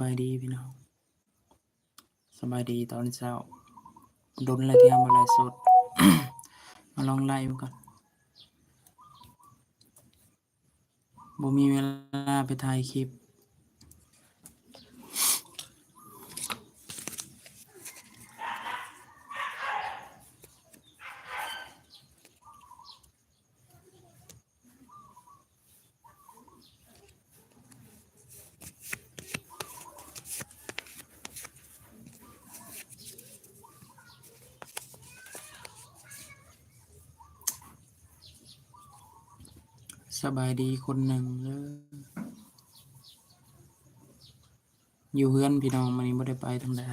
บายดีพี่น้องสบายดีตอนเช้าโดนอะไรที่ทำอะไรสด มาลองไล่ดูก่อนบ่มีเวลาไปถ่ายคลิป สบายดีคนหนึ่งเลยอยู่เพื่อนพี่น้องมันนี้ไม่ได้ไปทางใด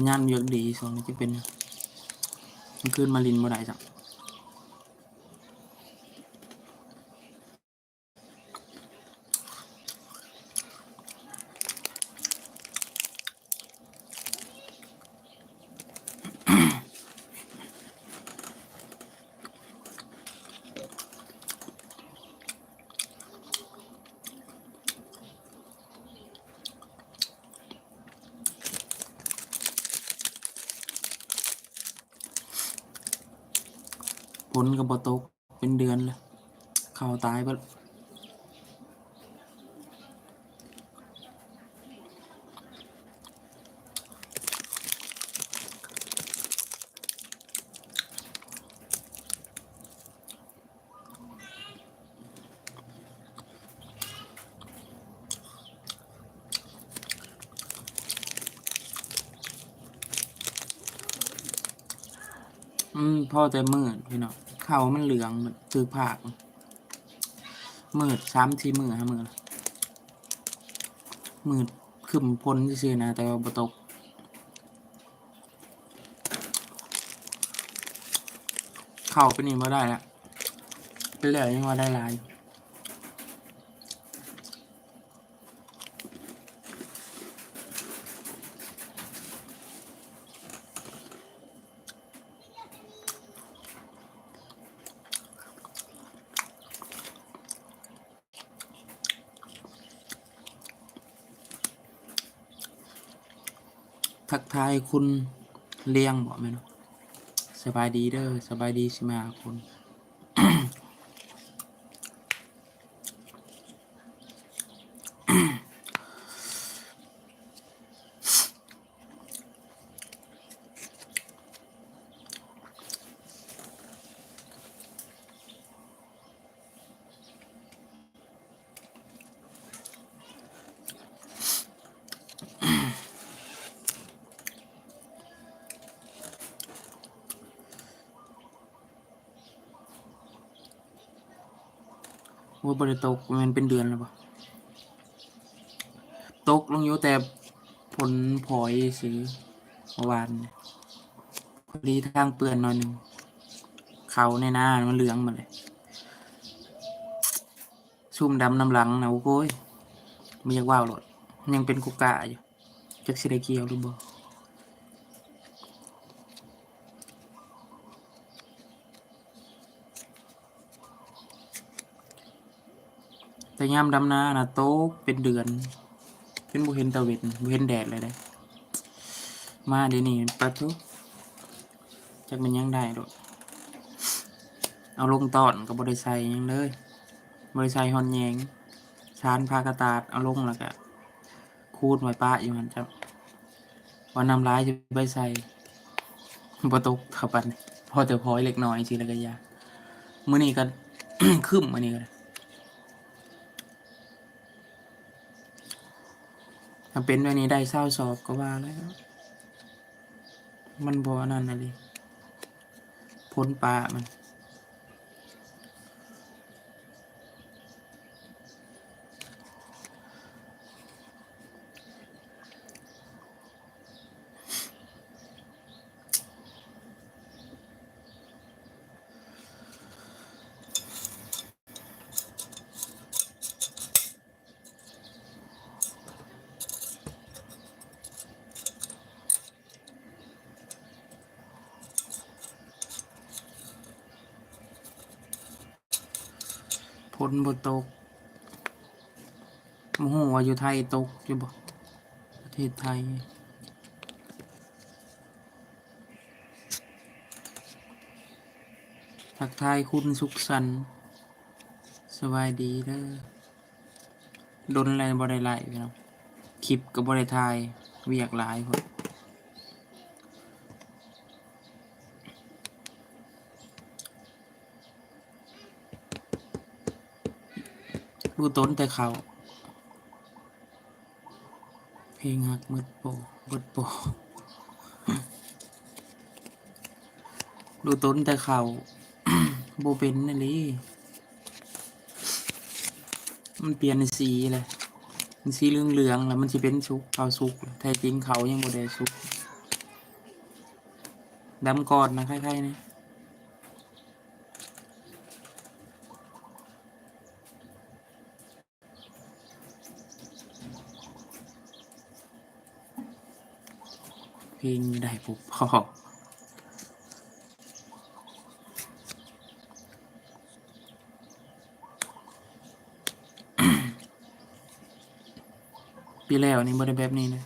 สัญญาณเยอะดีสองนนี้จะเป็นมันขึ้นมาลินบ่ได้จ้ะ ผลกับบตกเป็นเดือนเลยเข่าตายไปอืมพ่อแต่มืดพี่น้อง เขามันเหลืองมันถือผากมืดสามทีมือฮะมือมืดขึ้นพ้นซื่อๆนะ แต่ว่าบตกเข้าไปนี่มาได้ละไปเหลือยังมาได้ลาย ทักทายคุณเลี้ยงบอกไหมเนาะสบายดีเด้อสบายดีใช่ไหมคุณ ว่าบริตกมันเป็นเดือนแล้วปะตกลงอยู่แต่ผลพลอยซื้อเมื่อวานนี่ยพอดีทางเปื่อนหน่อยหนึ่งเขาในหน้ามันเหลืองหมาเลย ชุ่มดำน้ำหลังนะโอ้ยมันยังว่าวหลดยังเป็นกุกะอยู่จักสิได้เกี่ยวหรือบ่ แต่ยามดำนานะโต๊เป็นเดือน เป็นบุเห็นตะเวนบุเห็นแดดเลยได้มาเดี๋ยวนี้ปัดทุกจักมันยังได้ดอกเอาลงตอนกับบริใส่หยังเลย บริใส่ฮอนแยงชานพากระตาดเอาลงแล้วก็คูดไว้ป้าอยู่มันจะวันนำร้ายจะไปใส่บตกเข้าปันพอแต่พอยเล็กน้อยสิแล้วก็ยามื้อนี้ก็คึมมื้อนี้ก็ ถ้าเป็นแบบนี้ได้เศร้าสอบก็ว่าแล้ว มันบ่อันนั่นน่ะดิพ้นปลามัน ผลบ่ตกโมโหว่าอยู่ไทยตกอยู่บ่ประเทศไทยทักทายคุณสุขสันต์สบายดีเด้อดนอะไรบ่ได้ไล่พี่น้องคลิปก็บ่ได้ถ่ายเวียกหลายพุ่น ดูต้นแต่เขา เพลงหักมืดโปมืดโปดูต้นแต่เขาโบเป็นนั่นเลยมันเปลี่ยนสีเลยมันสีเหลืองเหลืองๆแล้วมันจะเป็นสุกเขาสุกแท้จริงเขายังโบได้สุกดำก่อนนะคล้ายๆนี่ พลงได้ปุ๊บพอปีแล้วนี่บ่ได้แบบนี้นะ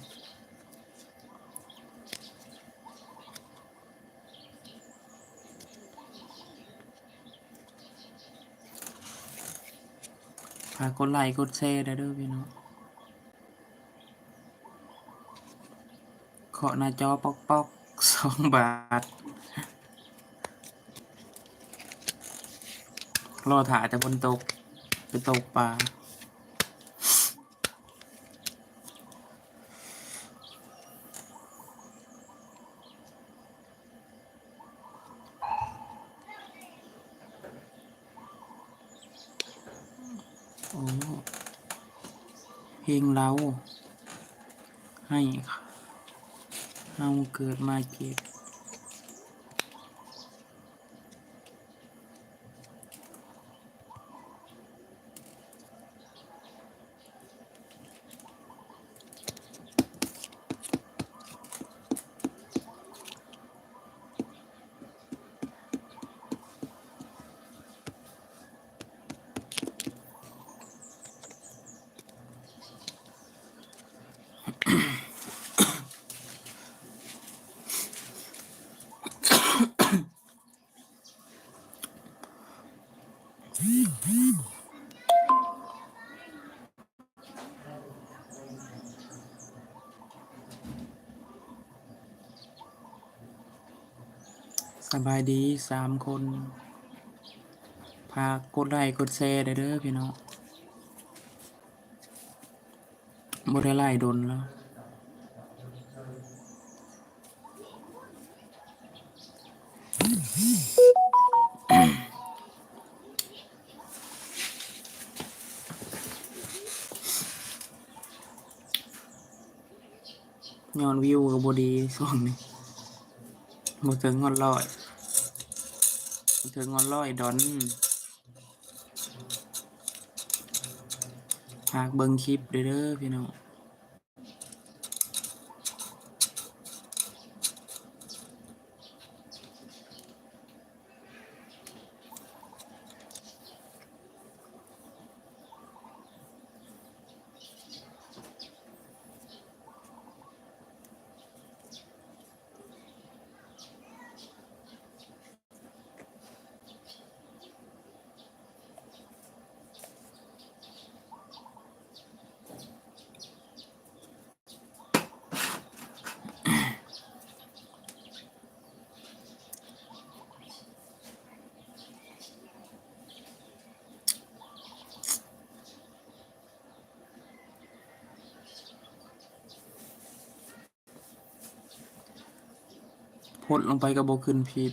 ฝากกดไลค์กดแชร์ได้ด้อพี่น้องเคาะหน้าจอปอกปอกสองบาท รอถ่ายแต่บนตก ไปตกปลาโอ้เพลงเราให้เราเสบายดีสามคนพากกดไลค์กดแชร์ได้เด้อพี่น้องบ่ได้ไล่ดนแล้ว ย้อนวิวกับบดีส่วงนี้บ่ถึงงอนร้อยบ่ถึงงอนร้อยดอนหากเบิ้งคลิปเด้อพี่น้อง พดลงไปก็บ่ขึ้นผิด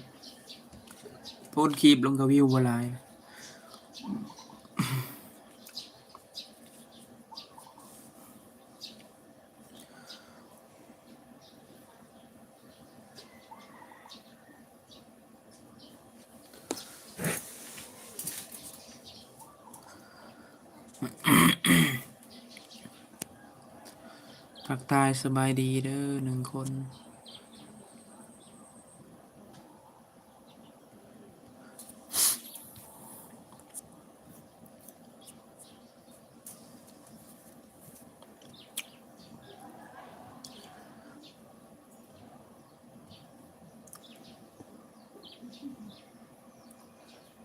โพดคลิปลงก็วิวบลายทักทายสบายดีเด้อหนึ่งคน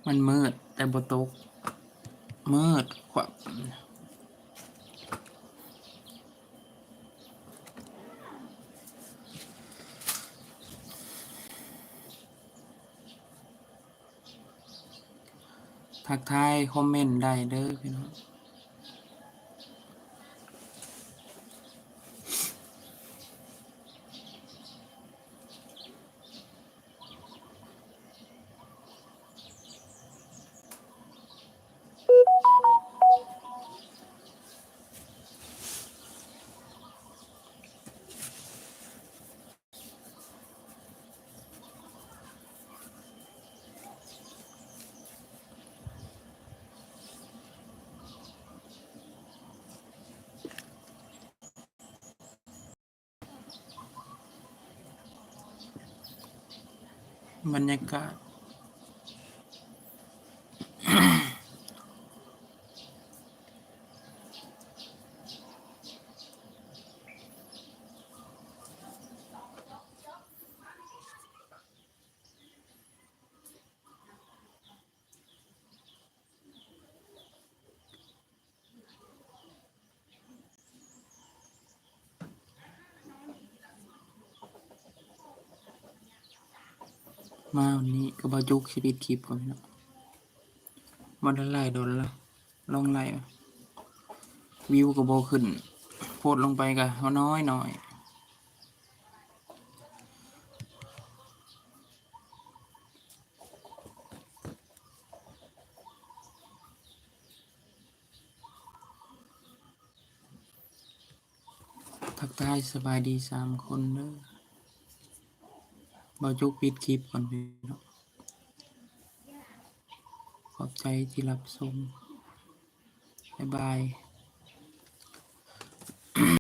มันมืด แต่บตก มืดกว่าทักทาย คอมเมนต์ได้เด้อพี่น้อง บรรยากาศ มาวันนี้ก็บาจุกชีวิตคลิปก่อนพี่น้องมาได้ไล่โดนแล้วลองไล่วิวก็บขึ้น โพดลงไปก็เอาน้อยหน่อยทักทายสบายดีสามคนเด้อ บาจุกปิดคลิปก่อนพี่น้องขอบใจที่รับชมบ๊ายบาย